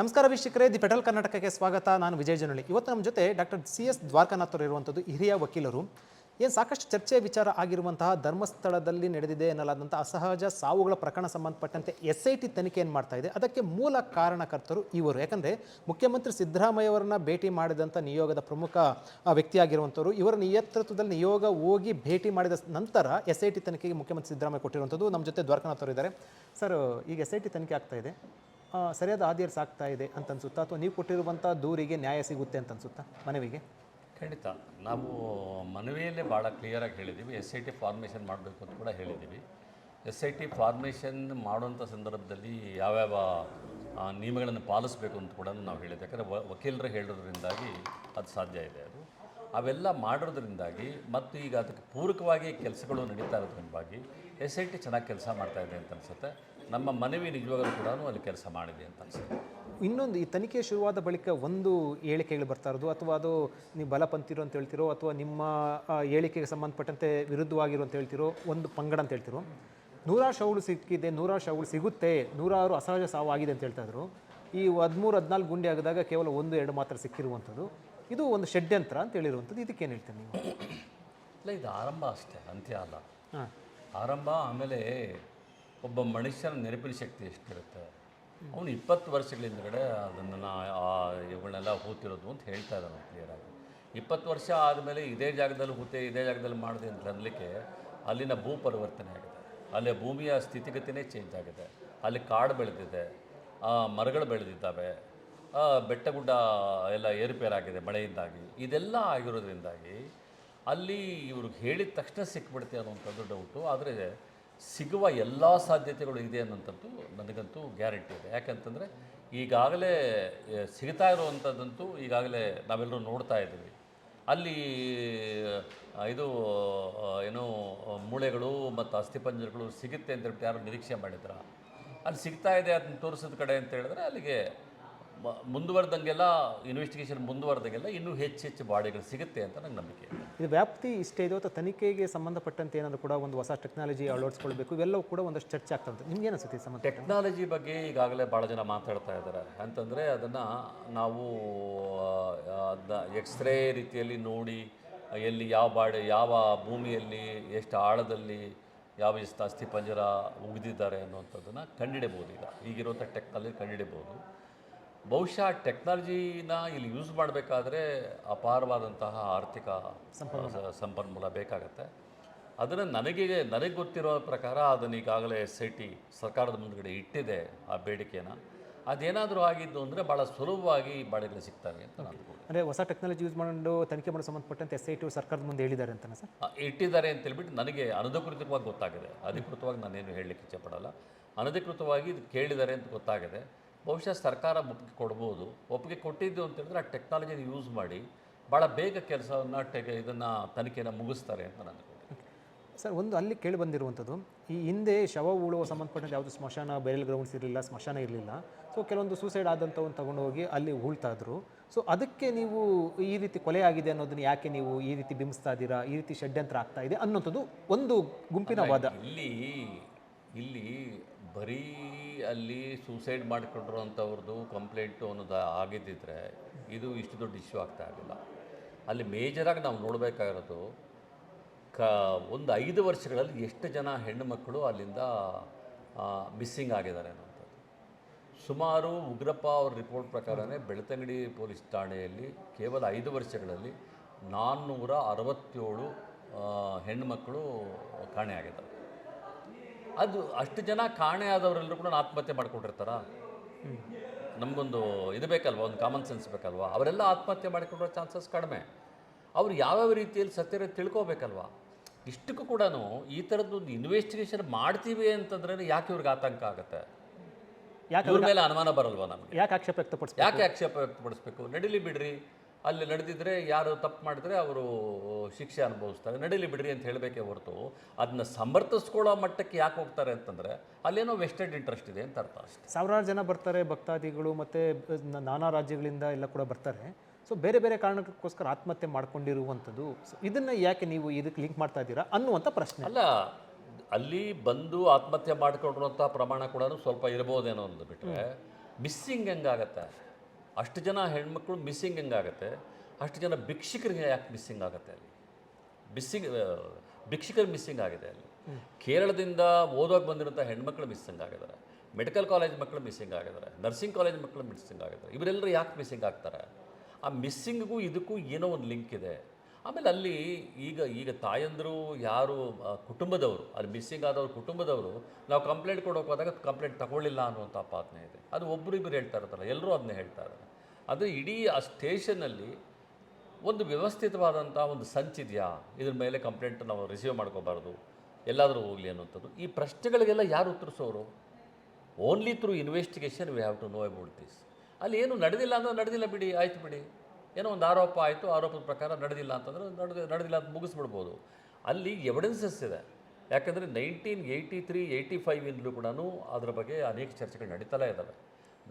ನಮಸ್ಕಾರ ವೀಕ್ಷಕರೇ, the petal ಕರ್ನಾಟಕಕ್ಕೆ ಸ್ವಾಗತ. ನಾನು ವಿಜಯ್ ಜನಳ್ಳಿ. ಇವತ್ತು ನಮ್ಮ ಜೊತೆ ಡಾಕ್ಟರ್ ಸಿ ಎಸ್ ದ್ವಾರಕನಾಥ್ ಅವರು ಇರುವಂಥದ್ದು ಹಿರಿಯ ವಕೀಲರು. ಏನು ಸಾಕಷ್ಟು ಚರ್ಚೆ, ವಿಚಾರ ಆಗಿರುವಂತಹ ಧರ್ಮಸ್ಥಳದಲ್ಲಿ ನಡೆದಿದೆ ಎನ್ನಲಾದಂಥ ಅಸಹಜ ಸಾವುಗಳ ಪ್ರಕರಣ ಸಂಬಂಧಪಟ್ಟಂತೆ ಎಸ್ ಐ ಟಿ ತನಿಖೆಯನ್ನು ಮಾಡ್ತಾ ಇದೆ, ಅದಕ್ಕೆ ಮೂಲ ಕಾರಣಕರ್ತರು ಇವರು. ಯಾಕಂದರೆ ಮುಖ್ಯಮಂತ್ರಿ ಸಿದ್ದರಾಮಯ್ಯವರನ್ನ ಭೇಟಿ ಮಾಡಿದಂಥ ನಿಯೋಗದ ಪ್ರಮುಖ ವ್ಯಕ್ತಿಯಾಗಿರುವಂಥವರು. ಇವರ ನೇತೃತ್ವದಲ್ಲಿ ನಿಯೋಗ ಹೋಗಿ ಭೇಟಿ ಮಾಡಿದ ನಂತರ ಎಸ್ ಐ ಟಿ ತನಿಖೆಗೆ ಮುಖ್ಯಮಂತ್ರಿ ಸಿದ್ದರಾಮಯ್ಯ ಕೊಟ್ಟಿರುವಂಥದ್ದು ನಮ್ಮ ಜೊತೆ ದ್ವಾರಕನಾಥ್ ಇದ್ದಾರೆ. ಸರ್, ಈಗ ಎಸ್ ಐ ಟಿ ತನಿಖೆ ಆಗ್ತಾ ಇದೆ. ಸರಿಯಾದ ಹಾದಿಯಲ್ಲಿ ಸಾಕ್ತಾ ಇದೆ ಅಂತ ಅನ್ಸುತ್ತಾ? ಅಥವಾ ನೀವು ಕೊಟ್ಟಿರುವಂಥ ದೂರಿಗೆ ನ್ಯಾಯ ಸಿಗುತ್ತೆ ಅಂತ ಅನ್ಸುತ್ತಾ ಮನವಿಗೆ? ಖಂಡಿತ. ನಾವು ಮನವಿಯಲ್ಲೇ ಭಾಳ ಕ್ಲಿಯರಾಗಿ ಹೇಳಿದ್ದೀವಿ. ಎಸ್ ಐ ಟಿ ಫಾರ್ಮೇಷನ್ ಮಾಡಬೇಕು ಅಂತ ಕೂಡ ಹೇಳಿದ್ದೀವಿ. ಎಸ್ ಐ ಟಿ ಫಾರ್ಮೇಷನ್ ಮಾಡುವಂಥ ಸಂದರ್ಭದಲ್ಲಿ ಯಾವ್ಯಾವ ನಿಯಮಗಳನ್ನು ಪಾಲಿಸಬೇಕು ಅಂತ ಕೂಡ ನಾವು ಹೇಳಿದ್ದೆ. ಯಾಕಂದರೆ ವಕೀಲರು ಹೇಳೋದ್ರಿಂದಾಗಿ ಅದು ಸಾಧ್ಯ ಇದೆ ಅದು. ಅವೆಲ್ಲ ಮಾಡಿರೋದ್ರಿಂದಾಗಿ ಮತ್ತು ಈಗ ಅದಕ್ಕೆ ಪೂರಕವಾಗಿ ಕೆಲಸಗಳು ನಡೀತಾ ಇರೋದ್ರಿಂದಾಗಿ ಎಸ್ ಐ ಟಿ ಚೆನ್ನಾಗಿ ಕೆಲಸ ಮಾಡ್ತಾ ಇದೆ ಅಂತ ಅನಿಸುತ್ತೆ. ನಮ್ಮ ಮನವಿ ನಿಜವಾಗಲೂ ಕೂಡ ಅಲ್ಲಿ ಕೆಲಸ ಮಾಡಿದೆ ಅಂತ ಅನಿಸುತ್ತೆ. ಇನ್ನೊಂದು ಈ ತನಿಖೆ ಶುರುವಾದ ಬಳಿಕ ಒಂದು ಹೇಳಿಕೆಗಳು ಬರ್ತಾ ಇರೋದು ಅಥವಾ ಅದು ನೀವು ಬಲಪಂಥೀರು ಅಂತ ಹೇಳ್ತಿರೋ ಅಥವಾ ನಿಮ್ಮ ಹೇಳಿಕೆಗೆ ಸಂಬಂಧಪಟ್ಟಂತೆ ವಿರುದ್ಧವಾಗಿರೋ ಅಂತ ಹೇಳ್ತಿರೋ ಒಂದು ಪಂಗಡ ಅಂತ ಹೇಳ್ತಿರೋ ನೂರಾರು ಶವಗಳು ಸಿಕ್ಕಿದೆ ನೂರಾರು ಶವಗಳು ಸಿಗುತ್ತೆ ನೂರಾರು ಅಸಹಜ ಸಾವು ಆಗಿದೆ ಅಂತ ಹೇಳ್ತಾ ಇದ್ರು. ಈ ಹದಿಮೂರು ಹದಿನಾಲ್ಕು ಗುಂಡಿ ಆಗಿದಾಗ ಕೇವಲ ಒಂದು ಎರಡು ಮಾತ್ರ ಸಿಕ್ಕಿರುವಂಥದ್ದು. ಇದು ಒಂದು ಷಡ್ಯಂತ್ರ ಅಂತ ಹೇಳಿರುವಂಥದ್ದು. ಇದಕ್ಕೇನು ಹೇಳ್ತೀನಿ ನೀವು? ಇಲ್ಲ ಇದು ಆರಂಭ ಅಷ್ಟೇ ಅಂತ್ಯ ಅಲ್ಲ. ಹಾಂ. ಆರಂಭ ಆಮೇಲೆ ಒಬ್ಬ ಮನುಷ್ಯನ ನೆನಪಿನ ಶಕ್ತಿ ಎಷ್ಟಿರುತ್ತೆ? ಅವನು ಇಪ್ಪತ್ತು ವರ್ಷಗಳ ಹಿಂದ್ಗಡೆ ಅದನ್ನು ನಾ ಆ ಇವುಗಳನ್ನೆಲ್ಲ ಹೂತಿರೋದು ಅಂತ ಹೇಳ್ತಾ ಇದ್ದಾನೆ ಕ್ಲಿಯರಾಗಿ ಇಪ್ಪತ್ತು ವರ್ಷ ಆದಮೇಲೆ ಇದೇ ಜಾಗದಲ್ಲಿ ಹೂತೆ, ಇದೇ ಜಾಗದಲ್ಲಿ ಮಾಡಿದೆ ಅಂತ ಅನ್ನಲಿಕ್ಕೆ ಅಲ್ಲಿನ ಭೂ ಪರಿವರ್ತನೆ ಆಗಿದೆ. ಅಲ್ಲಿ ಭೂಮಿಯ ಸ್ಥಿತಿಗತಿನೇ ಚೇಂಜ್ ಆಗಿದೆ. ಅಲ್ಲಿ ಕಾಡು ಬೆಳೆದಿದೆ ಮರಗಳು ಬೆಳೆದಿದ್ದಾವೆ ಬೆಟ್ಟ ಗುಡ್ಡ ಎಲ್ಲ ಏರುಪೇರಾಗಿದೆ ಮಳೆಯಿಂದಾಗಿ. ಇದೆಲ್ಲ ಆಗಿರೋದ್ರಿಂದಾಗಿ ಅಲ್ಲಿ ಇವ್ರಿಗೆ ಹೇಳಿದ ತಕ್ಷಣ ಸಿಕ್ಬಿಡುತ್ತೆ ಅನ್ನೋಂಥದ್ದು ಡೌಟು ಆದರೆ ಸಿಗುವ ಎಲ್ಲ ಸಾಧ್ಯತೆಗಳು ಇದೆ ಅನ್ನೋಂಥದ್ದು ನನಗಂತೂ ಗ್ಯಾರಂಟಿ ಇದೆ. ಯಾಕಂತಂದರೆ ಈಗಾಗಲೇ ಸಿಗ್ತಾ ಇರುವಂಥದ್ದಂತೂ ಈಗಾಗಲೇ ನಾವೆಲ್ಲರೂ ನೋಡ್ತಾ ಇದ್ದೀವಿ. ಅಲ್ಲಿ ಇದು ಏನು ಮೂಳೆಗಳು ಮತ್ತು ಅಸ್ಥಿಪಂಜರಗಳು ಸಿಗುತ್ತೆ ಅಂತ ಹೇಳ್ಬಿಟ್ಟು ಯಾರು ನಿರೀಕ್ಷೆ ಮಾಡಿದ್ರ? ಅಲ್ಲಿ ಸಿಗ್ತಾ ಇದೆ ಅದನ್ನ ತೋರಿಸಿದ ಕಡೆ ಅಂತ ಹೇಳಿದ್ರೆ ಅಲ್ಲಿಗೆ ಮುಂದುವರೆದಂಗೆಲ್ಲ ಇನ್ವೆಸ್ಟಿಗೇಷನ್ ಮುಂದುವರೆದಂಗೆಲ್ಲ ಇನ್ನೂ ಹೆಚ್ಚು ಹೆಚ್ಚು ಬಾಡಿಗಳು ಸಿಗುತ್ತೆ ಅಂತ ನಂಗೆ ನಂಬಿಕೆ ಇದೆ. ಇದು ವ್ಯಾಪ್ತಿ ಇಷ್ಟೇ ಇದೆ ಅಥವಾ ತನಿಖೆಗೆ ಸಂಬಂಧಪಟ್ಟಂತೆ ಏನಾದರೂ ಕೂಡ ಒಂದು ಹೊಸ ಟೆಕ್ನಾಲಜಿ ಅಳವಡಿಸ್ಕೊಳ್ಬೇಕು? ಇವೆಲ್ಲವೂ ಕೂಡ ಒಂದಷ್ಟು ಚರ್ಚೆ ಆಗ್ತಾ ಉಂಟು. ನಿಮ್ಗೆ ಅನಿಸುತ್ತೆ ಸಂಬಂಧ? ಟೆಕ್ನಾಲಜಿ ಬಗ್ಗೆ ಈಗಾಗಲೇ ಭಾಳ ಜನ ಮಾತಾಡ್ತಾ ಇದ್ದಾರೆ. ಅಂತಂದರೆ ಅದನ್ನು ನಾವು ಅದನ್ನ ಎಕ್ಸ್ರೇ ರೀತಿಯಲ್ಲಿ ನೋಡಿ ಎಲ್ಲಿ ಯಾವ ಬಾಡಿ ಯಾವ ಭೂಮಿಯಲ್ಲಿ ಎಷ್ಟು ಆಳದಲ್ಲಿ ಯಾವ ಎಷ್ಟು ಅಸ್ಥಿ ಪಂಜರ ಉಗಿದಿದ್ದಾರೆ ಅನ್ನುವಂಥದ್ದನ್ನು ಕಂಡಿಡಬಹುದು ಈಗ. ಈಗಿರುವಂಥ ಟೆಕ್ನಾಲಜಿ ಕಂಡುಹಿಡಿಬೋದು ಬಹುಶಃ ಟೆಕ್ನಾಲಜಿನ ಇಲ್ಲಿ ಯೂಸ್ ಮಾಡಬೇಕಾದ್ರೆ ಅಪಾರವಾದಂತಹ ಆರ್ಥಿಕ ಸಂಪನ್ಮೂಲ. ಬೇಕಾಗತ್ತೆ. ಅದನ್ನು ನನಗೆ ನನಗೆ ಗೊತ್ತಿರೋ ಪ್ರಕಾರ ಅದನ್ನು ಈಗಾಗಲೇ ಎಸ್ ಐ ಟಿ ಸರ್ಕಾರದ ಮುಂದ್ಗಡೆ ಇಟ್ಟಿದೆ ಆ ಬೇಡಿಕೆನ ಅದೇನಾದರೂ ಆಗಿದ್ದು ಅಂದರೆ ಭಾಳ ಸುಲಭವಾಗಿ ಬಾಡಿಗೆ ಸಿಗ್ತವೆ ಅಂತ ಅಂದರೆ ಹೊಸ ಟೆಕ್ನಾಲಜಿ ಯೂಸ್ ಮಾಡಿಕೊಂಡು ತನಿಖೆ ಮಾಡೋ ಸಂಬಂಧಪಟ್ಟಂತೆ ಎಸ್ ಐ ಟಿ ಸರ್ಕಾರದ ಮುಂದೆ ಹೇಳಿದ್ದಾರೆ ಅಂತ ಸರ್? ಇಟ್ಟಿದ್ದಾರೆ ಅಂತ ಹೇಳ್ಬಿಟ್ಟು ನನಗೆ ಅನಧಿಕೃತವಾಗಿ ಗೊತ್ತಾಗಿದೆ. ಅಧಿಕೃತವಾಗಿ ನಾನೇನು ಹೇಳಲಿಕ್ಕೆ ಇಚ್ಛೆಪಡಲ್ಲ ಅನಧಿಕೃತವಾಗಿ ಇದು ಕೇಳಿದ್ದಾರೆ ಅಂತ ಗೊತ್ತಾಗಿದೆ. ಬಹುಶಃ ಸರ್ಕಾರ ಒಪ್ಪಿಗೆ ಕೊಡ್ಬೋದು. ಒಪ್ಪಿಗೆ ಕೊಟ್ಟಿದ್ದು ಅಂತ ಹೇಳಿದ್ರೆ ಆ ಟೆಕ್ನಾಲಜಿನ ಯೂಸ್ ಮಾಡಿ ಭಾಳ ಬೇಗ ಕೆಲಸವನ್ನು ಟೆಕ್ ಇದನ್ನು ತನಿಖೆನ ಮುಗಿಸ್ತಾರೆ ಅಂತ ನಾನು ಸರ್ ಒಂದು ಅಲ್ಲಿ ಕೇಳಿ ಬಂದಿರುವಂಥದ್ದು ಈ ಹಿಂದೆ ಶವ ಉಳುವ ಸಂಬಂಧಪಟ್ಟಂತೆ ಯಾವುದು ಸ್ಮಶಾನ ಬಯಲ್ ಗ್ರೌಂಡ್ಸ್ ಇರಲಿಲ್ಲ ಸ್ಮಶಾನ ಇರಲಿಲ್ಲ. ಸೊ ಕೆಲವೊಂದು ಸೂಸೈಡ್ ಆದಂಥವನ್ನು ತಗೊಂಡೋಗಿ ಅಲ್ಲಿ ಉಳ್ತಾಯಿದ್ರು ಇದ್ರು. ಸೊ ಅದಕ್ಕೆ ನೀವು ಈ ರೀತಿ ಕೊಲೆ ಆಗಿದೆ ಅನ್ನೋದನ್ನು ಯಾಕೆ ನೀವು ಈ ರೀತಿ ಬಿಂಬಿಸ್ತಾ ಇದ್ದೀರಾ ಈ ರೀತಿ ಷಡ್ಯಂತ್ರ ಆಗ್ತಾ ಇದೆ ಅನ್ನೋಂಥದ್ದು ಒಂದು ಗುಂಪಿನ ವಾದ. ಇಲ್ಲಿ ಇಲ್ಲಿ ಬರೀ ಅಲ್ಲಿ ಸೂಸೈಡ್ ಮಾಡಿಕೊಂಡಿರೋಂಥವ್ರದ್ದು ಕಂಪ್ಲೇಂಟು ಅನ್ನೋದು ಆಗಿದ್ದಿದ್ರೆ ಇದು ಇಷ್ಟು ದೊಡ್ಡ ಇಶ್ಯೂ ಆಗ್ತಾ ಇರಲಿಲ್ಲ. ಅಲ್ಲಿ ಮೇಜರಾಗಿ ನಾವು ನೋಡಬೇಕಾಗಿರೋದು, ಕ, ಒಂದು ಐದು ವರ್ಷಗಳಲ್ಲಿ ಎಷ್ಟು ಜನ ಹೆಣ್ಣು ಮಕ್ಕಳು ಅಲ್ಲಿಂದ ಮಿಸ್ಸಿಂಗ್ ಆಗಿದ್ದಾರೆ ಅನ್ನೋಂಥದ್ದು ಸುಮಾರು ಉಗ್ರಪ್ಪ ಅವ್ರ ರಿಪೋರ್ಟ್ ಪ್ರಕಾರನೇ ಬೆಳ್ತಂಗಡಿ ಪೊಲೀಸ್ ಠಾಣೆಯಲ್ಲಿ ಕೇವಲ ಐದು ವರ್ಷಗಳಲ್ಲಿ ನಾನ್ನೂರ ಅರವತ್ತೇಳು ಹೆಣ್ಣುಮಕ್ಕಳು ಕಾಣೆಯಾಗಿದ್ದಾರೆ. ಅದು ಅಷ್ಟು ಜನ ಕಾಣೆ ಆದವರೆಲ್ಲರೂ ಕೂಡ ಆತ್ಮಹತ್ಯೆ ಮಾಡ್ಕೊಂಡಿರ್ತಾರ? ನಮಗೊಂದು ಇದು ಬೇಕಲ್ವ? ಒಂದು ಕಾಮನ್ ಸೆನ್ಸ್ ಬೇಕಲ್ವಾ? ಅವರೆಲ್ಲ ಆತ್ಮಹತ್ಯೆ ಮಾಡಿಕೊಂಡಿರೋ ಚಾನ್ಸಸ್ ಕಡಿಮೆ. ಅವ್ರು ಯಾವ್ಯಾವ ರೀತಿಯಲ್ಲಿ ಸತ್ಯರ ತಿಳ್ಕೋಬೇಕಲ್ವಾ? ಇಷ್ಟಕ್ಕೂ ಕೂಡ ಈ ಥರದ್ದು ಒಂದು ಇನ್ವೆಸ್ಟಿಗೇಷನ್ ಮಾಡ್ತೀವಿ ಅಂತಂದ್ರೆ ಯಾಕೆ ಇವ್ರಿಗೆ ಆತಂಕ ಆಗುತ್ತೆ? ಯಾಕೆ ಇವ್ರ ಮೇಲೆ ಅನುಮಾನ ಬರಲ್ವಾ ನಮಗೆ? ಯಾಕೆ ಆಕ್ಷೇಪ ವ್ಯಕ್ತಪಡಿಸ್ಬೇಕು? ಯಾಕೆ ಆಕ್ಷೇಪ ವ್ಯಕ್ತಪಡಿಸ್ಬೇಕು? ನಡೀಲಿ ಬಿಡ್ರಿ. ಅಲ್ಲಿ ನಡೆದಿದ್ರೆ ಯಾರು ತಪ್ಪು ಮಾಡಿದ್ರೆ ಅವರು ಶಿಕ್ಷೆ ಅನುಭವಿಸ್ತಾರೆ. ನಡೀಲಿ ಬಿಡ್ರಿ ಅಂತ ಹೇಳಬೇಕೇ ಹೊರತು ಅದನ್ನ ಸಮರ್ಥಿಸ್ಕೊಳ್ಳೋ ಮಟ್ಟಕ್ಕೆ ಯಾಕೆ ಹೋಗ್ತಾರೆ ಅಂತಂದರೆ ಅಲ್ಲೇನೋ ವೆಸ್ಟೆಡ್ ಇಂಟ್ರೆಸ್ಟ್ ಇದೆ ಅಂತ ಅರ್ಥ ಅಷ್ಟೇ. ಸಾವಿರಾರು ಜನ ಬರ್ತಾರೆ ಭಕ್ತಾದಿಗಳು ಮತ್ತು ನಾನಾ ರಾಜ್ಯಗಳಿಂದ ಎಲ್ಲ ಕೂಡ ಬರ್ತಾರೆ. ಸೊ ಬೇರೆ ಬೇರೆ ಕಾರಣಕ್ಕೋಸ್ಕರ ಆತ್ಮಹತ್ಯೆ ಮಾಡ್ಕೊಂಡಿರುವಂಥದ್ದು ಇದನ್ನು ಯಾಕೆ ನೀವು ಇದಕ್ಕೆ ಲಿಂಕ್ ಮಾಡ್ತಾ ಇದ್ದೀರಾ ಅನ್ನುವಂಥ ಪ್ರಶ್ನೆ. ಅಲ್ಲ ಅಲ್ಲಿ ಬಂದು ಆತ್ಮಹತ್ಯೆ ಮಾಡಿಕೊಂಡಿರುವಂಥ ಪ್ರಮಾಣ ಕೂಡ ಸ್ವಲ್ಪ ಇರ್ಬೋದೇನೋ ಅಂದ್ಬಿಟ್ರೆ ಬಿಟ್ಟರೆ ಮಿಸ್ಸಿಂಗ್ ಹೆಂಗಾಗತ್ತೆ? ಅಷ್ಟು ಜನ ಹೆಣ್ಮಕ್ಳು ಮಿಸ್ಸಿಂಗ್ ಹೆಂಗಾಗತ್ತೆ ಅಷ್ಟು ಜನ ಭಿಕ್ಷುಕರಿಗೆ ಯಾಕೆ ಮಿಸ್ಸಿಂಗ್ ಆಗುತ್ತೆ ಅಲ್ಲಿ? ಮಿಸ್ಸಿಂಗ್ ಭಿಕ್ಷುಕರು ಮಿಸ್ಸಿಂಗ್ ಆಗಿದೆ ಅಲ್ಲಿ. ಕೇರಳದಿಂದ ಓದೋಕೆ ಬಂದಿರೋಂಥ ಹೆಣ್ಮಕ್ಳು ಮಿಸ್ಸಿಂಗ್ ಆಗಿದ್ದಾರೆ. ಮೆಡಿಕಲ್ ಕಾಲೇಜ್ ಮಕ್ಕಳು ಮಿಸ್ಸಿಂಗ್ ಆಗಿದ್ದಾರೆ. ನರ್ಸಿಂಗ್ ಕಾಲೇಜ್ ಮಕ್ಕಳು ಮಿಸ್ಸಿಂಗ್ ಆಗಿದ್ದಾರೆ. ಇವರೆಲ್ಲರೂ ಯಾಕೆ ಮಿಸ್ಸಿಂಗ್ ಆಗ್ತಾರೆ? ಆ ಮಿಸ್ಸಿಂಗ್ಗೂ ಇದಕ್ಕೂ ಏನೋ ಒಂದು ಲಿಂಕ್ ಇದೆ. ಆಮೇಲೆ ಅಲ್ಲಿ ಈಗ ಈಗ ತಾಯಂದರು, ಯಾರು ಕುಟುಂಬದವರು, ಅಲ್ಲಿ ಮಿಸ್ಸಿಂಗ್ ಆದವ್ರ ಕುಟುಂಬದವರು, ನಾವು ಕಂಪ್ಲೇಂಟ್ ಕೊಡೋಕೆ ಹೋದಾಗ ಕಂಪ್ಲೇಂಟ್ ತಗೊಳ್ಳಿಲ್ಲ ಅನ್ನುವಂಥ ಪಾತ್ನೆ ಇದೆ. ಅದು ಒಬ್ಬರಿಬ್ಬರು ಹೇಳ್ತಾ ಇರ್ತಾರೆ ಎಲ್ಲರೂ ಅದನ್ನ ಹೇಳ್ತಾ ಇದ್ದಾರೆ. ಅದು ಇಡೀ ಆ ಸ್ಟೇಷನ್ನಲ್ಲಿ ಒಂದು ವ್ಯವಸ್ಥಿತವಾದಂಥ ಒಂದು ಸಂಚಿದೆಯಾ ಇದ್ರ ಮೇಲೆ ಕಂಪ್ಲೇಂಟ್ ನಾವು ರಿಸೀವ್ ಮಾಡ್ಕೋಬಾರ್ದು. ಎಲ್ಲಾದರೂ ಹೋಗಲಿ ಅನ್ನೋಂಥದ್ದು ಈ ಪ್ರಶ್ನೆಗಳಿಗೆಲ್ಲ ಯಾರು ಉತ್ತರಿಸೋರು? Only through investigation we have to know about this ಅಲ್ಲಿ ಏನು ನಡೆದಿಲ್ಲ ಅಂದ್ರೆ ನಡೆದಿಲ್ಲ ಬಿಡಿ, ಆಯ್ತು ಬಿಡಿ. ಏನೋ ಒಂದು ಆರೋಪ ಆಯಿತು ಆರೋಪದ ಪ್ರಕಾರ ನಡೆದಿಲ್ಲ ಅಂತಂದರೆ ನಡೆದು ನಡೆದಿಲ್ಲ ಅಂತ ಮುಗಿಸ್ಬಿಡ್ಬೋದು. ಅಲ್ಲಿ ಎವಿಡೆನ್ಸಸ್ ಇದೆ. ಯಾಕಂದರೆ ನೈನ್ಟೀನ್ ಏಯ್ಟಿ ತ್ರೀ ಏಯ್ಟಿ ಫೈವಿಂದಲೂ ಕೂಡ ಅದರ ಬಗ್ಗೆ ಅನೇಕ ಚರ್ಚೆಗಳು ನಡೀತಲೇ ಇದ್ದಾವೆ.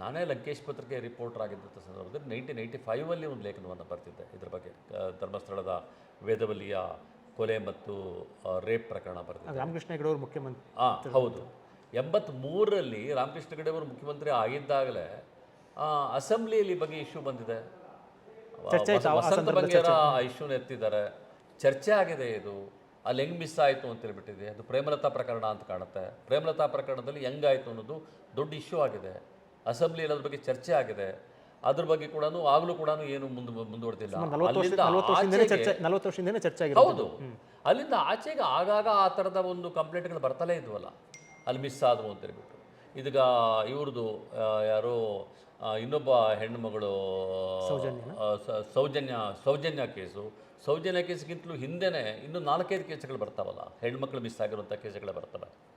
ನಾನೇ ಲಂಕೇಶ್ ಪತ್ರಿಕೆ ರಿಪೋರ್ಟರ್ ಆಗಿದ್ದಂಥ ಸಂದರ್ಭದಲ್ಲಿ ನೈನ್ಟೀನ್ ಏಯ್ಟಿ ಫೈವಲ್ಲಿ ಒಂದು ಲೇಖನವನ್ನು ಬರ್ತಿದ್ದೆ. ಇದ್ರ ಬಗ್ಗೆ ಧರ್ಮಸ್ಥಳದ ವೇದವಲ್ಲಿಯ ಕೊಲೆ ಮತ್ತು ರೇಪ್ ಪ್ರಕರಣ ಬರ್ತಿದೆ. ರಾಮಕೃಷ್ಣ ಹೆಗಡೆ ಅವರು ಮುಖ್ಯಮಂತ್ರಿ. ಹಾಂ ಹೌದು. ಎಂಬತ್ತ್ಮೂರರಲ್ಲಿ ರಾಮಕೃಷ್ಣ ಹೆಗಡೆ ಅವರು ಮುಖ್ಯಮಂತ್ರಿ ಆಗಿದ್ದಾಗಲೇ ಅಸೆಂಬ್ಲಿಯಲ್ಲಿ ಬಗ್ಗೆ ಇಶ್ಯೂ ಬಂದಿದೆ. ಚರ್ಚೆ ಆಯ್ತು, ಆ ವಸಂತ ಬಂಗೇರ ಆ ಇಶ್ಯೂನ ಎತ್ತಿದ್ದಾರೆ. ಚರ್ಚೆ ಆಗಿದೆ ಇದು. ಅಲ್ಲಿ ಹೆಂಗೆ ಮಿಸ್ ಆಯಿತು ಅಂತ ಹೇಳ್ಬಿಟ್ಟಿದೆ. ಅದು ಪ್ರೇಮಲತಾ ಪ್ರಕರಣ ಅಂತ ಕಾಣುತ್ತೆ. ಪ್ರೇಮಲತಾ ಪ್ರಕರಣದಲ್ಲಿ ಹೆಂಗಾಯಿತು ಅನ್ನೋದು ದೊಡ್ಡ ಇಶ್ಯೂ ಆಗಿದೆ. ಅಸೆಂಬ್ಲಿಯಲ್ಲಿ ಅದ್ರ ಬಗ್ಗೆ ಚರ್ಚೆ ಆಗಿದೆ. ಅದ್ರ ಬಗ್ಗೆ ಕೂಡ ಆಗಲೂ ಕೂಡ ಏನು ಮುಂದೆ ಮುಂದುವರೆದಿಲ್ಲ. ವರ್ಷದಿಂದನೇ ಚರ್ಚೆ ಹೌದು. ಅಲ್ಲಿಂದ ಆಚೆಗೆ ಆಗಾಗ ಆ ಥರದ ಒಂದು ಕಂಪ್ಲೇಂಟ್ಗಳು ಬರ್ತಲೇ ಇದ್ವಲ್ಲ. ಅಲ್ಲಿ ಮಿಸ್ ಆದವು ಅಂತ ಹೇಳ್ಬಿಟ್ಟು. ಇದೀಗ ಇವ್ರದ್ದು ಯಾರು ಇನ್ನೊಬ್ಬ ಹೆಣ್ಣುಮಗಳು ಸೌಜನ್ಯ ಸೌಜನ್ಯ ಕೇಸು. ಸೌಜನ್ಯ ಕೇಸ್ಗಿಂತಲೂ ಹಿಂದೆನೇ ಇನ್ನು ನಾಲ್ಕೈದು ಕೇಸುಗಳು ಬರ್ತಾವಲ್ಲ. ಹೆಣ್ಮಕ್ಳು ಮಿಸ್ ಆಗಿರುವಂಥ ಕೇಸುಗಳೇ ಬರ್ತವೆ.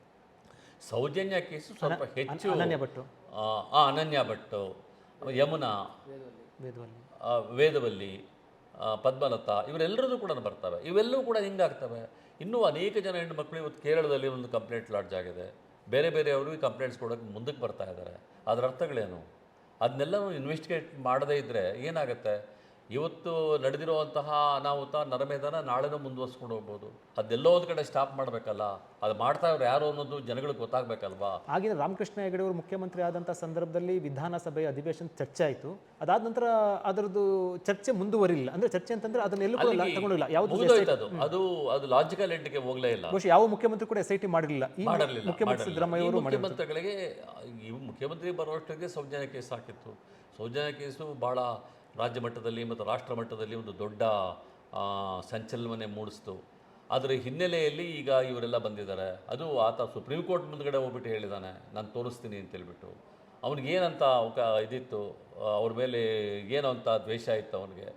ಸೌಜನ್ಯ ಕೇಸು ಸ್ವಲ್ಪ ಹೆಚ್ಚು ಅನನ್ಯ ಭಟ್ಟು. ಆ, ಆ, ಅನನ್ಯ ಭಟ್ಟು ಯಮುನಾ ವೇದವಲ್ಲಿ. ಪದ್ಮಲತಾ ಇವರೆಲ್ಲರದ್ದು ಕೂಡ ಬರ್ತವೆ. ಇವೆಲ್ಲವೂ ಕೂಡ ಹಿಂಗಾಗ್ತವೆ. ಇನ್ನೂ ಅನೇಕ ಜನ ಹೆಣ್ಣುಮಕ್ಳು ಇವತ್ತು ಕೇರಳದಲ್ಲಿ ಒಂದು ಕಂಪ್ಲೇಂಟ್ ಲಾಡ್ಜ್ ಆಗಿದೆ. ಬೇರೆ ಬೇರೆಯವರು ಈ ಕಂಪ್ಲೇಂಟ್ಸ್ ಕೊಡೋಕ್ಕೆ ಮುಂದಕ್ಕೆ ಬರ್ತಾ ಇದ್ದಾರೆ. ಅದರ ಅರ್ಥಗಳೇನು? ಅದನ್ನೆಲ್ಲ ಇನ್ವೆಸ್ಟಿಗೇಟ್ ಮಾಡದೇ ಇದ್ದರೆ ಏನಾಗುತ್ತೆ? ಇವತ್ತು ನಡೆದಿರುವಂತಹ ಅನಾಹುತ ನರಮೇಧನ ನಾಳೆನೂ ಮುಂದುವರ್ಸ್ಕೊಂಡು ಹೋಗ್ಬೋದು. ಅದೆಲ್ಲೋ ಒಂದು ಕಡೆ ಸ್ಟಾಪ್ ಮಾಡಬೇಕಲ್ಲ ಅದು ಮಾಡ್ತಾ ಇವ್ರು ಯಾರು ಅನ್ನೋದು ಜನಗಳಿಗೆ ಗೊತ್ತಾಗಬೇಕಲ್ವಾ? ಆಗಿನ ರಾಮಕೃಷ್ಣ ಹೆಗಡೆ ಅವರು ಮುಖ್ಯಮಂತ್ರಿ ಆದಂಥ ಸಂದರ್ಭದಲ್ಲಿ ವಿಧಾನಸಭೆಯ ಅಧಿವೇಶನ ಚರ್ಚೆ ಆಯಿತು. ಅದಾದ ನಂತರ ಅದರದ್ದು ಚರ್ಚೆ ಮುಂದುವರಿಲ್ಲ ಅಂದ್ರೆ ಚರ್ಚೆ ಅಂತಂದ್ರೆ ಅದನ್ನ ಎಲ್ಲೂ ಕೂಡ ತಗೊಂಡಿಲ್ಲ. ಯಾವುದು ಅದು. ಅದು ಅದು ಲಾಜಿಕಲ್ಗೆ ಹೋಗಲೇ ಇಲ್ಲ. ಬಹುಶಃ ಯಾವ ಮುಖ್ಯಮಂತ್ರಿ ಕೂಡ ಎಸ್ ಐ ಟಿ ಮಾಡಿರಲಿಲ್ಲ ಮುಖ್ಯಮಂತ್ರಿ. ಸಿದ್ದರಾಮಯ್ಯ ಅವರು ಮುಖ್ಯಮಂತ್ರಿಗಳಿಗೆ ಈ ಮುಖ್ಯಮಂತ್ರಿ ಬರುವಷ್ಟೊತ್ತಿಗೆ ಸೌಜನ್ಯ ಕೇಸ್ ಹಾಕಿತ್ತು. ಸೌಜನ್ಯ ಕೇಸು ಭಾಳ ರಾಜ್ಯ ಮಟ್ಟದಲ್ಲಿ ಮತ್ತು ರಾಷ್ಟ್ರ ಮಟ್ಟದಲ್ಲಿ ಒಂದು ದೊಡ್ಡ ಸಂಚಲನೆ ಮೂಡಿಸ್ತು. ಅದರ ಹಿನ್ನೆಲೆಯಲ್ಲಿ ಈಗ ಇವರೆಲ್ಲ ಬಂದಿದ್ದಾರೆ. ಅದು ಆತ ಸುಪ್ರೀಂ ಕೋರ್ಟ್ ಮುಂದ್ಗಡೆ ಹೋಗ್ಬಿಟ್ಟು ಹೇಳಿದ್ದಾನೆ ನಾನು ತೋರಿಸ್ತೀನಿ ಅಂತ ಹೇಳ್ಬಿಟ್ಟು. ಅವ್ನಿಗೆ ಏನಂತ ಅವಕ, ಇದಿತ್ತು, ಅವ್ರ ಮೇಲೆ ಏನು ಅಂತ ದ್ವೇಷ ಇತ್ತು ಅವನಿಗೆ.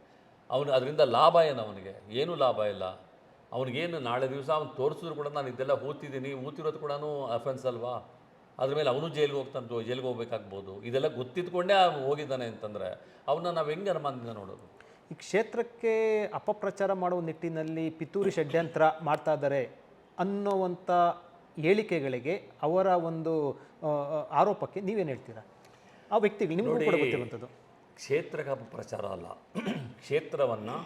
ಅವನು, ಅದರಿಂದ ಲಾಭ ಏನು ಅವನಿಗೆ? ಏನೂ ಲಾಭ ಇಲ್ಲ. ಅವನಿಗೇನು ನಾಳೆ ದಿವಸ ಅವ್ನು ತೋರಿಸಿದ್ರು ಕೂಡ ನಾನು ಇದೆಲ್ಲ ಓದ್ತಿದ್ದೀನಿ, ಓದ್ತಿರೋದು ಕೂಡ ಅಫೆನ್ಸ್ ಅಲ್ವಾ? ಅದ್ರ ಮೇಲೆ ಅವನು ಜೈಲಿಗೆ ಹೋಗ್ತಾನೆ ಜೈಲಿಗೆ ಹೋಗ್ಬೇಕಾಗ್ಬೋದು. ಇದೆಲ್ಲ ಗೊತ್ತಿದ್ಕೊಂಡೇ ಹೋಗಿದ್ದಾನೆ ಅಂತಂದರೆ ಅವನ್ನ ನಾವು ಹೆಂಗೆ ಅನುಮಾನದಿಂದ ನೋಡೋದು? ಈ ಕ್ಷೇತ್ರಕ್ಕೆ ಅಪಪ್ರಚಾರ ಮಾಡುವ ನಿಟ್ಟಿನಲ್ಲಿ ಪಿತೂರಿ ಷಡ್ಯಂತ್ರ ಮಾಡ್ತಾ ಇದ್ದಾರೆ ಅನ್ನೋವಂಥ ಹೇಳಿಕೆಗಳಿಗೆ ಅವರ ಒಂದು ಆರೋಪಕ್ಕೆ ನೀವೇನು ಹೇಳ್ತೀರಾ? ಆ ವ್ಯಕ್ತಿಗಳು ನಿಮಗೂ ಕೂಡ ಗೊತ್ತಿರುವಂಥದ್ದು. ಕ್ಷೇತ್ರಕ್ಕೆ ಅಪಪ್ರಚಾರ ಅಲ್ಲ. ಕ್ಷೇತ್ರವನ್ನು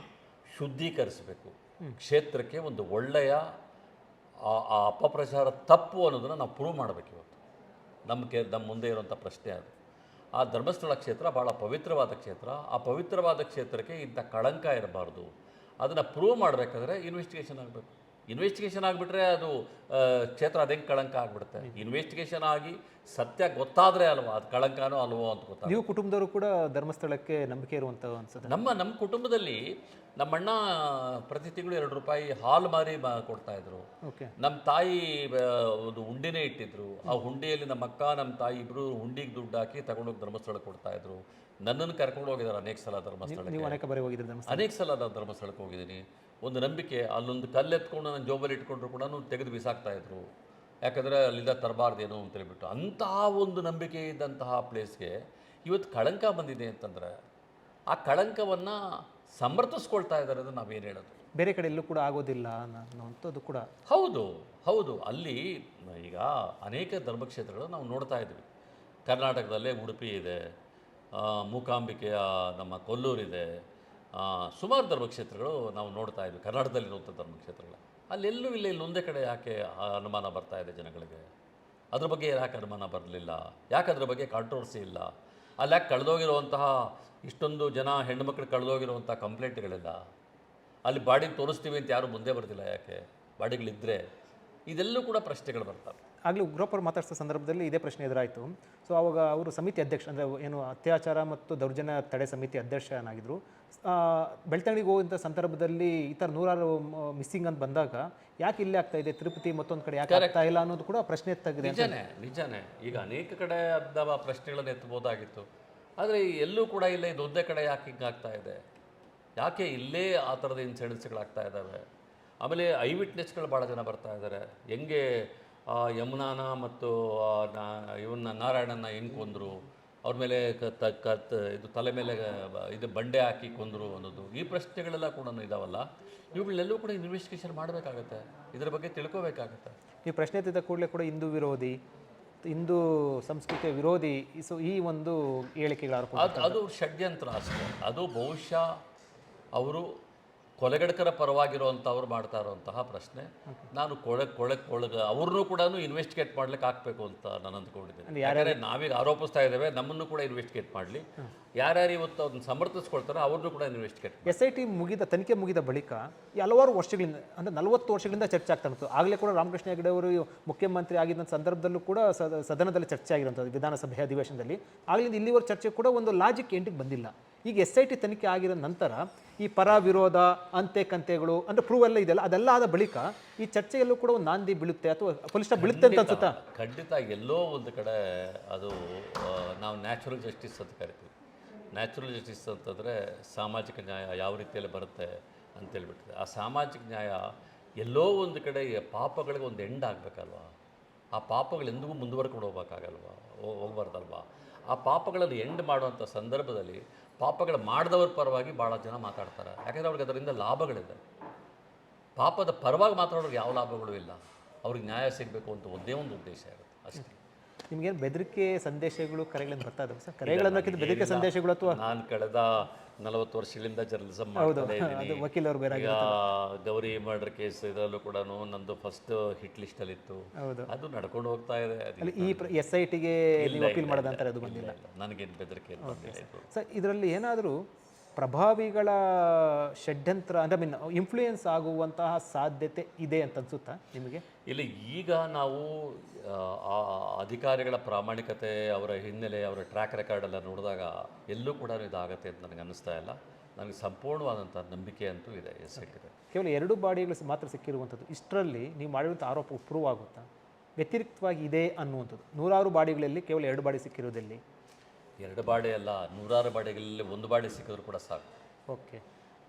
ಶುದ್ಧೀಕರಿಸಬೇಕು. ಕ್ಷೇತ್ರಕ್ಕೆ ಒಂದು ಒಳ್ಳೆಯ ಆ ಆ ಅಪಪ್ರಚಾರ ತಪ್ಪು ಅನ್ನೋದನ್ನು ನಾವು ಪ್ರೂವ್ ಮಾಡಬೇಕು ಇವತ್ತು. ನಮ್ಮ ಕೆ ನಮ್ಮ ಮುಂದೆ ಇರುವಂಥ ಪ್ರಶ್ನೆ ಅದು. ಆ ಧರ್ಮಸ್ಥಳ ಕ್ಷೇತ್ರ ಭಾಳ ಪವಿತ್ರವಾದ ಕ್ಷೇತ್ರ. ಆ ಪವಿತ್ರವಾದ ಕ್ಷೇತ್ರಕ್ಕೆ ಇಂಥ ಕಳಂಕ ಇರಬಾರ್ದು. ಅದನ್ನು ಪ್ರೂವ್ ಮಾಡಬೇಕಾದ್ರೆ ಇನ್ವೆಸ್ಟಿಗೇಷನ್ ಆಗಬೇಕು. ಇನ್ವೆಸ್ಟಿಗೇಷನ್ ಆಗಿಬಿಟ್ರೆ ಅದು ಕ್ಷೇತ್ರ ಅದೇ ಕಳಂಕ ಆಗಿಬಿಡುತ್ತೆ? ಇನ್ವೆಸ್ಟಿಗೇಷನ್ ಆಗಿ ಸತ್ಯ ಗೊತ್ತಾದರೆ ಅಲ್ವಾ? ಅದು ಕಳಂಕನೋ ಅಲ್ವೋ ಅಂತ ಗೊತ್ತಾಗ ನೀವು ಕುಟುಂಬದವರು ಕೂಡ ಧರ್ಮಸ್ಥಳಕ್ಕೆ ನಂಬಿಕೆ ಇರುವಂಥ ಅನ್ಸುತ್ತೆ. ನಮ್ಮ ನಮ್ಮ ಕುಟುಂಬದಲ್ಲಿ ನಮ್ಮಣ್ಣ ಪ್ರತಿ ತಿಂಗಳು ಎರಡು ರೂಪಾಯಿ ಹಾಲು ಮಾರಿ ಮಾ ಕೊಡ್ತಾ ಇದ್ರು. ಓಕೆ. ನಮ್ಮ ತಾಯಿ ಒಂದು ಹುಂಡಿನೇ ಇಟ್ಟಿದ್ರು. ಆ ಹುಂಡಿಯಲ್ಲಿ ನಮ್ಮ ಅಕ್ಕ ನಮ್ಮ ತಾಯಿ ಇಬ್ರು ಹುಂಡಿಗೆ ದುಡ್ಡು ಹಾಕಿ ತಗೊಂಡೋಗಿ ಧರ್ಮಸ್ಥಳಕ್ಕೆ ಕೊಡ್ತಾ ಇದ್ರು. ನನ್ನನ್ನು ಕರ್ಕೊಂಡು ಹೋಗಿದ್ದಾರೆ ಅನೇಕ ಸಲ ಧರ್ಮಸ್ಥಳಕ್ಕೆ. ನೀವು ಅನೇಕ ಬಾರಿ ಹೋಗಿದ್ರೆ ಧರ್ಮಸ್ಥಳ ಅನೇಕ ಸಲ ನಾನು ಧರ್ಮಸ್ಥಳಕ್ಕೆ ಹೋಗಿದ್ದೀನಿ. ಒಂದು ನಂಬಿಕೆ ಅಲ್ಲೊಂದು ಕಲ್ಲೆತ್ಕೊಂಡು ನನ್ನ ಜೋಬಲ್ಲಿ ಇಟ್ಕೊಂಡ್ರು ಕೂಡ ತೆಗೆದು ಬಿಸಾಕ್ತಾ ಇದ್ರು. ಯಾಕಂದರೆ ಅಲ್ಲಿಂದ ತರಬಾರ್ದೇನೋ ಅಂತ ಹೇಳ್ಬಿಟ್ಟು ಅಂತಹ ಒಂದು ನಂಬಿಕೆ ಇದ್ದಂತಹ ಪ್ಲೇಸ್ಗೆ ಇವತ್ತು ಕಳಂಕ ಬಂದಿದೆ ಅಂತಂದರೆ ಆ ಕಳಂಕವನ್ನು ಸಮರ್ಥಿಸ್ಕೊಳ್ತಾ ಇದ್ದಾರೆ ಅದು ನಾವೇನು ಹೇಳೋದು? ಬೇರೆ ಕಡೆ ಎಲ್ಲೂ ಕೂಡ ಆಗೋದಿಲ್ಲ ಅನ್ನೋವಂಥದ್ದು ಕೂಡ. ಹೌದು ಹೌದು. ಅಲ್ಲಿ ಈಗ ಅನೇಕ ಧರ್ಮಕ್ಷೇತ್ರಗಳು ನಾವು ನೋಡ್ತಾ ಇದ್ವಿ. ಕರ್ನಾಟಕದಲ್ಲೇ ಉಡುಪಿ ಇದೆ ಮೂಕಾಂಬಿಕೆಯ ನಮ್ಮ ಕೊಲ್ಲೂರಿದೆ ಸುಮಾರು ಧರ್ಮಕ್ಷೇತ್ರಗಳು ನಾವು ನೋಡ್ತಾ ಇದ್ವಿ. ಕರ್ನಾಟಕದಲ್ಲಿರುವಂಥ ಧರ್ಮಕ್ಷೇತ್ರಗಳು. ಅಲ್ಲೆಲ್ಲೂ ಇಲ್ಲ ಇಲ್ಲೊಂದೇ ಕಡೆ ಯಾಕೆ ಅನುಮಾನ ಬರ್ತಾ ಇದೆ ಜನಗಳಿಗೆ? ಅದ್ರ ಬಗ್ಗೆ ಯಾಕೆ ಅನುಮಾನ ಬರಲಿಲ್ಲ? ಯಾಕೆ ಅದ್ರ ಬಗ್ಗೆ ಕಾಂಟ್ರವರ್ಸಿ ಇಲ್ಲ? ಅಲ್ಲಿ ಯಾಕೆ ಕಳೆದೋಗಿರುವಂತಹ ಇಷ್ಟೊಂದು ಜನ ಹೆಣ್ಣುಮಕ್ಳು ಕಳೆದೋಗಿರುವಂಥ ಕಂಪ್ಲೇಂಟ್ಗಳೆಲ್ಲ ಅಲ್ಲಿ ಬಾಡಿಗೆ ತೋರಿಸ್ತೀವಿ ಅಂತ ಯಾರೂ ಮುಂದೆ ಬರ್ತಿಲ್ಲ ಯಾಕೆ? ಬಾಡಿಗಳಿದ್ದರೆ ಇದೆಲ್ಲೂ ಕೂಡ ಪ್ರಶ್ನೆಗಳು ಬರ್ತವೆ. ಆಗಲೇ ಉಗ್ರಪ್ಪರು ಮಾತಾಡಿಸಿದ ಸಂದರ್ಭದಲ್ಲಿ ಇದೇ ಪ್ರಶ್ನೆ ಎದುರಾಯಿತು. ಸೊ ಅವಾಗ ಅವರು ಸಮಿತಿ ಅಧ್ಯಕ್ಷ ಅಂದರೆ ಏನು ಅತ್ಯಾಚಾರ ಮತ್ತು ದೌರ್ಜನ್ಯ ತಡೆ ಸಮಿತಿ ಅಧ್ಯಕ್ಷನಾಗಿದ್ದರು ಬೆಳ್ತಂಗಡಿಗೆ ಹೋಗುವಂಥ ಸಂದರ್ಭದಲ್ಲಿ ಈ ಥರ ನೂರಾರು ಮಿಸ್ಸಿಂಗ್ ಅಂತ ಬಂದಾಗ ಯಾಕೆ ಇಲ್ಲೇ ಆಗ್ತಾ ಇದೆ? ತಿರುಪತಿ ಮತ್ತೊಂದು ಕಡೆ ಯಾಕೆ ಆಗ್ತಾ ಇಲ್ಲ ಅನ್ನೋದು ಕೂಡ ಪ್ರಶ್ನೆ ಎತ್ತಾಗಿದೆ ನಿಜನೇ ನಿಜನೇ. ಈಗ ಅನೇಕ ಕಡೆ ಅದ್ದ ಪ್ರಶ್ನೆಗಳನ್ನು ಎತ್ತಬಹುದಾಗಿತ್ತು. ಆದರೆ ಎಲ್ಲೂ ಕೂಡ ಇಲ್ಲ ಇದು ಒಂದೇ ಕಡೆ ಯಾಕೆ ಹಿಂಗಾಗ್ತಾ ಇದೆ? ಯಾಕೆ ಇಲ್ಲೇ ಆ ಥರದ ಇನ್ಸಿಡೆನ್ಸ್ಗಳಾಗ್ತಾ ಇದ್ದಾವೆ ಆಮೇಲೆ ಐ ವಿಟ್ನೆಸ್ಗಳು ಭಾಳ ಜನ ಬರ್ತಾ ಇದ್ದಾರೆ ಹೆಂಗೆ ಯಮುನಾನ ಮತ್ತು ಇವನ್ನ ನಾರಾಯಣನ ಹೆಂಗೆ ಕೊಂದರು? ಅವ್ರ ಮೇಲೆ ಕತ್ ಇದು ತಲೆ ಮೇಲೆ ಇದು ಬಂಡೆ ಹಾಕಿ ಕೊಂದರು ಅನ್ನೋದು. ಈ ಪ್ರಶ್ನೆಗಳೆಲ್ಲ ಕೂಡ ಇದಾವಲ್ಲ? ಇವುಗಳೆಲ್ಲವೂ ಕೂಡ ಇನ್ವೆಸ್ಟಿಗೇಷನ್ ಮಾಡಬೇಕಾಗತ್ತೆ. ಇದರ ಬಗ್ಗೆ ತಿಳ್ಕೋಬೇಕಾಗತ್ತೆ. ಈ ಪ್ರಶ್ನೆ ಎತ್ತಿದ ಕೂಡಲೇ ಕೂಡ ಹಿಂದೂ ವಿರೋಧಿ ಹಿಂದೂ ಸಂಸ್ಕೃತಿಯ ವಿರೋಧಿ ಸೊ ಈ ಒಂದು ಹೇಳಿಕೆಗಳ ಅದು ಅದು ಷಡ್ಯಂತ್ರ ಅಷ್ಟೇ. ಅದು ಬಹುಶಃ ಅವರು ಕೊಲೆಗಡಕರ ಪರವಾಗಿರುವಂಥವ್ರು ಮಾಡ್ತಾ ಇರುವಂತಹ ಪ್ರಶ್ನೆ. ನಾನು ಕೊಳೆ ಕೊಳೆ ಕೊಳಗ ಅವ್ರನ್ನೂ ಕೂಡ ಇನ್ವೆಸ್ಟಿಗೇಟ್ ಮಾಡ್ಲಿಕ್ಕೆ ಹಾಕ್ಬೇಕು ಅಂತ ನಾನು ಅಂದ್ಕೊಂಡಿದ್ದೇನೆ. ಯಾರ್ಯಾರೇ ನಾವೀಗ ಆರೋಪಿಸ್ತಾ ಇದ್ದೇವೆ ನಮ್ಮನ್ನು ಕೂಡ ಇನ್ವೆಸ್ಟಿಗೇಟ್ ಮಾಡಲಿ. ಯಾರ್ಯಾರು ಇವತ್ತು ಅದನ್ನ ಸಮರ್ಥಿಸ್ಕೊಳ್ತಾರೋ ಅವ್ರನ್ನೂ ಕೂಡ ಇನ್ವೆಸ್ಟಿಗೇಟ್ ಎಸ್ ಐ ಟಿ ಮುಗಿದ ತನಿಖೆ ಮುಗಿದ ಬಳಿಕ ಈ ಹಲವಾರು ವರ್ಷಗಳಿಂದ ಅಂದರೆ ನಲವತ್ತು ವರ್ಷಗಳಿಂದ ಚರ್ಚೆ ಆಗ್ತಾ ಇತ್ತು ಆಗಲೇ ಕೂಡ ರಾಮಕೃಷ್ಣ ಹೆಗಡೆ ಅವರು ಮುಖ್ಯಮಂತ್ರಿ ಆಗಿದ್ದಂಥ ಸಂದರ್ಭದಲ್ಲೂ ಕೂಡ ಸದ- ಸದನದಲ್ಲಿ ಚರ್ಚೆ ಆಗಿರುವಂಥದ್ದು ವಿಧಾನಸಭೆ ಅಧಿವೇಶನದಲ್ಲಿ. ಆಗಲಿಂದ ಇಲ್ಲಿವರೆಗೆ ಚರ್ಚೆ ಕೂಡ ಒಂದು ಲಾಜಿಕ್ ಎಂಟಿಗೆ ಬಂದಿಲ್ಲ. ಈಗ ಎಸ್ ಐ ಟಿ ತನಿಖೆ ಆಗಿರೋ ನಂತರ ಈ ಪರ ವಿರೋಧ ಅಂತೆ ಕಂತೆಗಳು ಅಂದರೆ ಪ್ರೂವ್ ಎಲ್ಲ ಇದೆಯಲ್ಲ ಅದೆಲ್ಲ ಆದ ಬಳಿಕ ಈ ಚರ್ಚೆಯಲ್ಲೂ ಕೂಡ ಒಂದು ನಾಂದಿ ಬೀಳುತ್ತೆ ಅಥವಾ ಫಲಿಷ್ಠ ಬೀಳುತ್ತೆ ಅಂತ ಅನ್ಸುತ್ತಾ? ಖಂಡಿತ. ಎಲ್ಲೋ ಒಂದು ಕಡೆ ಅದು ನಾವು ನ್ಯಾಚುರಲ್ ಜಸ್ಟಿಸ್ ಅಂತ ಕರಿತೀವಿ. ನ್ಯಾಚುರಲ್ ಜಸ್ಟಿಸ್ ಅಂತಂದರೆ ಸಾಮಾಜಿಕ ನ್ಯಾಯ ಯಾವ ರೀತಿಯಲ್ಲಿ ಬರುತ್ತೆ ಅಂತೇಳ್ಬಿಟ್ಟಿದೆ ಆ ಸಾಮಾಜಿಕ ನ್ಯಾಯ ಎಲ್ಲೋ ಒಂದು ಕಡೆ ಪಾಪಗಳಿಗೆ ಒಂದು ಎಂಡ್ ಆಗಬೇಕಲ್ವಾ? ಆ ಪಾಪಗಳು ಎಂದಿಗೂ ಮುಂದುವರ್ಕೊಂಡು ಹೋಗ್ಬೇಕಾಗಲ್ವಾ? ಹೋಗ್ಬಾರ್ದಲ್ವಾ? ಆ ಪಾಪಗಳನ್ನು ಎಂಡ್ ಮಾಡುವಂಥ ಸಂದರ್ಭದಲ್ಲಿ ಪಾಪಗಳು ಮಾಡಿದವ್ರ ಪರವಾಗಿ ಭಾಳ ಜನ ಮಾತಾಡ್ತಾರೆ. ಯಾಕಂದರೆ ಅವ್ರಿಗೆ ಅದರಿಂದ ಲಾಭಗಳಿದೆ. ಪಾಪದ ಪರವಾಗಿ ಮಾತಾಡೋರಿಗೆ ಯಾವ ಲಾಭಗಳು ಇಲ್ಲ. ಅವ್ರಿಗೆ ನ್ಯಾಯ ಸಿಗಬೇಕು ಅಂತ ಒಂದೇ ಒಂದು ಉದ್ದೇಶ ಇರುತ್ತೆ. ಅಷ್ಟೇ. ನಿಮಗೇನು ಬೆದರಿಕೆ ಸಂದೇಶಗಳು ಕರೆಗಳನ್ನು ಬರ್ತಾ ಇದಾವೆ ಸರ್? ಕರೆಗಳನ್ನೋಕ್ಕಿಂತ ಬೆದರಿಕೆ ಸಂದೇಶಗಳು ಅಥವಾ? ನಾನು ಕಳೆದ ನಲವತ್ತು ವರ್ಷಗಳಿಂದ ಜರ್ನಲಿಸಮ್ ಮಾಡ್ತಾ ಅದು ಇದ್ದೀನಿ. ವಕೀಲರು ಬೇರೆ ಈಗ ಗೌರಿ ಮರ್ಡರ್ ಕೇಸ್ ಇದರಲ್ಲೂ ಕೂಡ ನಂದು ಫಸ್ಟ್ ಹಿಟ್ ಲಿಸ್ಟ್ ಅಲ್ಲಿ ಇತ್ತು. ಅದು ನಡ್ಕೊಂಡು ಹೋಗ್ತಾ ಇದೆ. ಈ ಎಸ್ ಐ ಟಿಗೆ ಅಪೀಲ್ ಮಾಡದಂತಾರೆ ಅದು ಬಂದಿಲ್ಲ. ನನಗೇನು ಬೆದರಿಕೆ ಸರ್ ಇದರಲ್ಲಿ ಏನಾದರೂ ಪ್ರಭಾವಿಗಳ ಷಡ್ಯಂತ್ರ ಅಂದರೆ ಮೀನ್ ಇನ್ಫ್ಲೂಯೆನ್ಸ್ ಆಗುವಂತಹ ಸಾಧ್ಯತೆ ಇದೆ ಅಂತ ಅನ್ಸುತ್ತಾ ನಿಮಗೆ? ಇಲ್ಲಿ ಈಗ ನಾವು ಆ, ಅಧಿಕಾರಿಗಳ ಪ್ರಾಮಾಣಿಕತೆ ಅವರ ಹಿನ್ನೆಲೆ ಅವರ ಟ್ರ್ಯಾಕ್ ರೆಕಾರ್ಡ್ ಎಲ್ಲ ನೋಡಿದಾಗ ಎಲ್ಲೂ ಕೂಡ ಇದಾಗತ್ತೆ ಅಂತ ನನಗೆ ಅನ್ನಿಸ್ತಾ ಇಲ್ಲ. ನನಗೆ ಸಂಪೂರ್ಣವಾದಂಥ ನಂಬಿಕೆ ಅಂತೂ ಇದೆ ಐ ಕೇವಲ ಎರಡು ಬಾಡಿಗಳು ಮಾತ್ರ ಸಿಕ್ಕಿರುವಂಥದ್ದು. ಇಷ್ಟರಲ್ಲಿ ನೀವು ಮಾಡಿರುವಂಥ ಆರೋಪ ಪ್ರೂವ್ ಆಗುತ್ತಾ? ವ್ಯತಿರಿಕ್ತವಾಗಿ ಇದೆ ಅನ್ನುವಂಥದ್ದು. ನೂರಾರು ಬಾಡಿಗಳಲ್ಲಿ ಕೇವಲ ಎರಡು ಬಾಡಿ ಸಿಕ್ಕಿರೋದಲ್ಲಿ ಎರಡು ಬಾಡೆ ಅಲ್ಲ ನೂರಾರು ಬಾಡೆಗಳಲ್ಲಿ ಒಂದು ಬಾಡೆ ಸಿಕ್ಕಿದ್ರು ಕೂಡ ಸಾಕು. ಓಕೆ.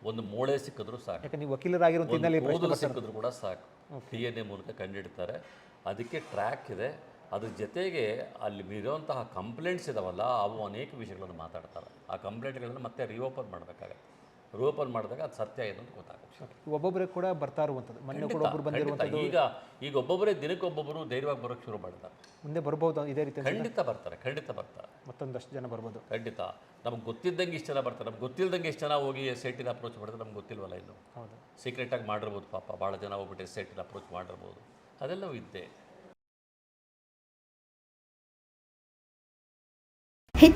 ಒಂದು ಮೂಳೆ ಸಿಕ್ಕಿದ್ರು ಸಾಕು. ಯಾಕಂದ್ರೆ ನೀವು ವಕೀಲರಾಗಿರೋ ಹಿನ್ನೆಲೆ ಒಂದು ಕೂದಲು ಸಿಕ್ಕಿದ್ರು ಕೂಡ ಸಾಕು. ಡಿ ಎನ್ ಎ ಮೂಲಕ ಕಂಡುಹಿಡ್ತಾರೆ. ಅದಕ್ಕೆ ಟ್ರ್ಯಾಕ್ ಇದೆ. ಅದ್ರ ಜೊತೆಗೆ ಅಲ್ಲಿ ಇರುವಂತಹ ಕಂಪ್ಲೇಂಟ್ಸ್ ಇದಾವಲ್ಲ ಅವು ಅನೇಕ ವಿಷಯಗಳನ್ನು ಮಾತಾಡ್ತಾರೆ. ಆ ಕಂಪ್ಲೇಂಟ್ಗಳನ್ನು ಮತ್ತೆ ರಿಓಪನ್ ಮಾಡಬೇಕಾಗತ್ತೆ. ರಿಓಪನ್ ಮಾಡಿದಾಗ ಅದು ಸತ್ಯ ಏನು ಅಂತ ಗೊತ್ತಾಗುತ್ತೆ. ಒಬ್ಬೊಬ್ಬರೇ ಕೂಡ ಬರ್ತಾ ಇರುವಂಥದ್ದು. ಮೊನ್ನೆ ಕೂಡ ಒಬ್ಬರು. ಬಂದಿರುವಂಥದ್ದು. ಈಗ ಈಗ ಒಬ್ಬೊಬ್ಬರೇ ದಿನಕ್ಕೊಬ್ಬೊಬ್ಬರು ಧೈರ್ಯವಾಗಿ ಬರೋಕ್ಕೆ ಶುರು ಮಾಡ್ತಾರೆ. ಮುಂದೆ ಬರ್ಬೋದು ಇದೇ ರೀತಿ ಖಂಡಿತ ಬರ್ತಾರೆ ಖಂಡಿತ ಬರ್ತಾರೆ. ಮತ್ತೊಂದಷ್ಟು ಜನ ಬರ್ಬೋದು. ಖಂಡಿತ. ನಮ್ಗೆ ಗೊತ್ತಿದ್ದಂಗೆ ಇಷ್ಟು ಜನ ಬರ್ತಾರೆ. ನಮ್ಗೆ ಗೊತ್ತಿಲ್ಲದಂಗೆ ಇಷ್ಟು ಜನ ಹೋಗಿ ಸೆಟ್ಟಿನ ಅಪ್ರೋಚ್ ಮಾಡಿದ್ರೆ ನಮ್ಗೆ ಗೊತ್ತಿಲ್ವಲ್ಲ ಇನ್ನು. ಹೌದು. ಸೀಕ್ರೆಟಾಗಿ ಮಾಡಿರ್ಬೋದು ಪಾಪ. ಭಾಳ ಜನ ಹೋಗ್ಬಿಟ್ಟು ಸೆಟ್ಟಿನ ಅಪ್ರೋಚ್ ಮಾಡಿರ್ಬೋದು. ಅದೆಲ್ಲವೂ ಇದ್ದೆ.